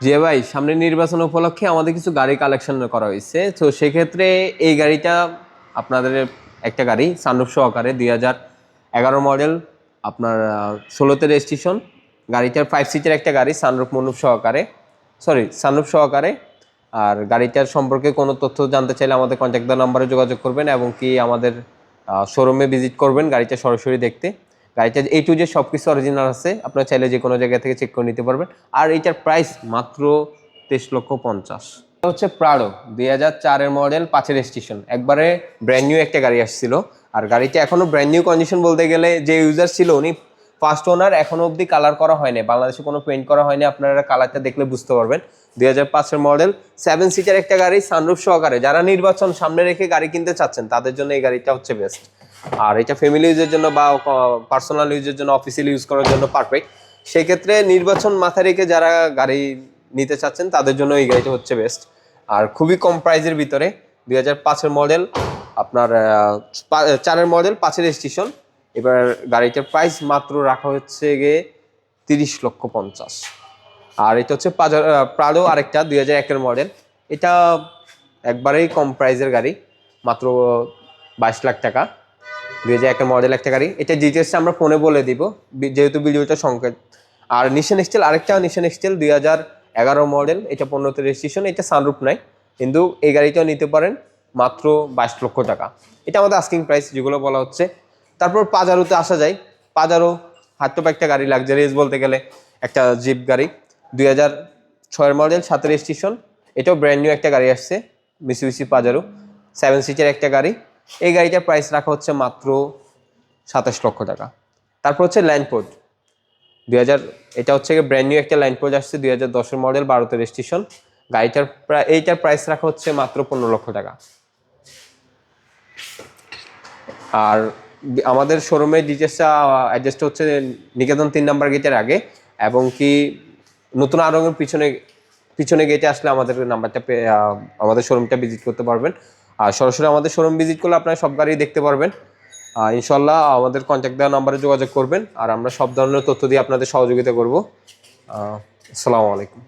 জি ভাই, সামনে নির্বাচন উপলক্ষে আমাদের কিছু গাড়ি কালেকশন করা হয়েছে। তো সেক্ষেত্রে এই গাড়িটা আপনাদের একটা গাড়ি সানরুফ সহকারে দুই হাজার এগারো মডেল আপনার ষোলোতে রেজিস্ট্রেশন গাড়িটার ফাইভ সিটের একটা গাড়ি সানরুফ মনুফ সহকারে। সরি সানরুফ সহকারে। আর গাড়িটার সম্পর্কে কোনো তথ্য জানতে চাইলে আমাদের কন্ট্যাক্ট দেওয়ার নাম্বারে যোগাযোগ করবেন এবং কি আমাদের শোরুমে ভিজিট করবেন গাড়িটা সরাসরি দেখতে। গাড়িটা এই টু যে সব কিছু অরিজিনাল আছে। আপনারা চাইলে যে কোনো জায়গা থেকে চেক করে নিতে পারবেন। আর এইটার প্রাইস মাত্র তেইশ লক্ষ পঞ্চাশ। হচ্ছে প্রাডো দুই হাজার চারের মডেল পাঁচের স্টেশন একবারে ব্র্যান্ড নিউ একটা গাড়ি আসছিল। আর গাড়িটা এখনও ব্র্যান্ড নিউ কন্ডিশন বলতে গেলে যে ইউজার ছিল উনি ফার্স্ট ওনার এখনও অবধি কালার করা হয়নি বাংলাদেশে কোনো পেন্ট করা হয়নি আপনারা কালারটা দেখলে বুঝতে পারবেন। দুই হাজার পাঁচের মডেল সেভেন সিটার একটা গাড়ি সানরুফ সহকারে। যারা নির্বাচন সামনে রেখে গাড়ি কিনতে চাচ্ছেন, তাদের জন্য এই গাড়িটা হচ্ছে বেস্ট আর এটা ফ্যামিলি ইউজের জন্য বা পার্সোনাল ইউজের জন্য অফিসিয়াল ইউজ করার জন্য পারফেক্ট সেই ক্ষেত্রে নির্বাচন মাথায় রেখে যারা গাড়ি নিতে চাচ্ছেন, তাদের জন্য এই গাড়িটা হচ্ছে বেস্ট আর খুবই কম প্রাইজের ভিতরে, দুই হাজার পাঁচের মডেল আপনার চারের মডেল পাঁচের স্টেশন এবার গাড়িটার প্রাইস মাত্র রাখা হচ্ছে গিয়ে তিরিশ লক্ষ পঞ্চাশ। আর এটা হচ্ছে প্রাডো আরেকটা, দুই হাজার একের মডেল এটা একবারেই কম প্রাইজের গাড়ি, মাত্র বাইশ লাখ টাকা। দুই হাজার একটা মডেল একটা গাড়ি। এটা ডিটেলসটা আমরা ফোনে বলে দিব। যেহেতু ভিডিওটা সংকেত। আর নিশান এক্সটেল আরেকটা নিশান এক্সটেল দুই হাজার এগারো মডেল এটা পনেরোতে রেজিস্ট্রেশন এটা সানরুপ নাই। কিন্তু এই গাড়িটাও নিতে পারেন মাত্র বাইশ লক্ষ টাকা। এটা আমাদের আস্কিং প্রাইস যেগুলো বলা হচ্ছে। তারপর পাজারোতে আসা যায়। পাজারো হাট্টপ একটা গাড়ি লাক্সারিয়াস বলতে গেলে একটা জিপ গাড়ি। দুই হাজার ছয়ের মডেল সাতের স্টেশন এটাও ব্র্যান্ড নিউ একটা গাড়ি আসছে মিসিবিসি পাজারো সেভেন সিটের একটা গাড়ি। এই গাড়িটার প্রাইস রাখা হচ্ছে মাত্র সাতাশ লক্ষ টাকা। তারপর হচ্ছে ল্যান্ডপোর্ট দুই হাজার, এটা হচ্ছে ব্র্যান্ড নিউ একটা ল্যান্ডপোর্ট আসছে, দুই হাজার দশের মডেল বারোতে রেজিস্ট্রেশন গাড়িটার প্রায় এইটার প্রাইস রাখা হচ্ছে মাত্র পনেরো লক্ষ টাকা। আর আমাদের শোরুমের ডিটেলসটা অ্যাড্রেসটা হচ্ছে নিকেতন তিন নাম্বার গেটের আগে, এবং কি নতুন আরঙের পিছনে পিছনে গেটে আসলে আমাদের নাম্বারটা আমাদের শোরুমটা ভিজিট করতে পারবেন। আর সরাসরি আমাদের শোরুম ভিজিট করলে আপনারা সব গাড়ি দেখতে পারবেন। ইনশাল্লাহ আমাদের কন্ট্যাক্ট দেওয়া নাম্বারে যোগাযোগ করবেন। আর আমরা সব ধরনের তথ্য দিয়ে আপনাদের সহযোগিতা করব। আসসালামু আলাইকুম।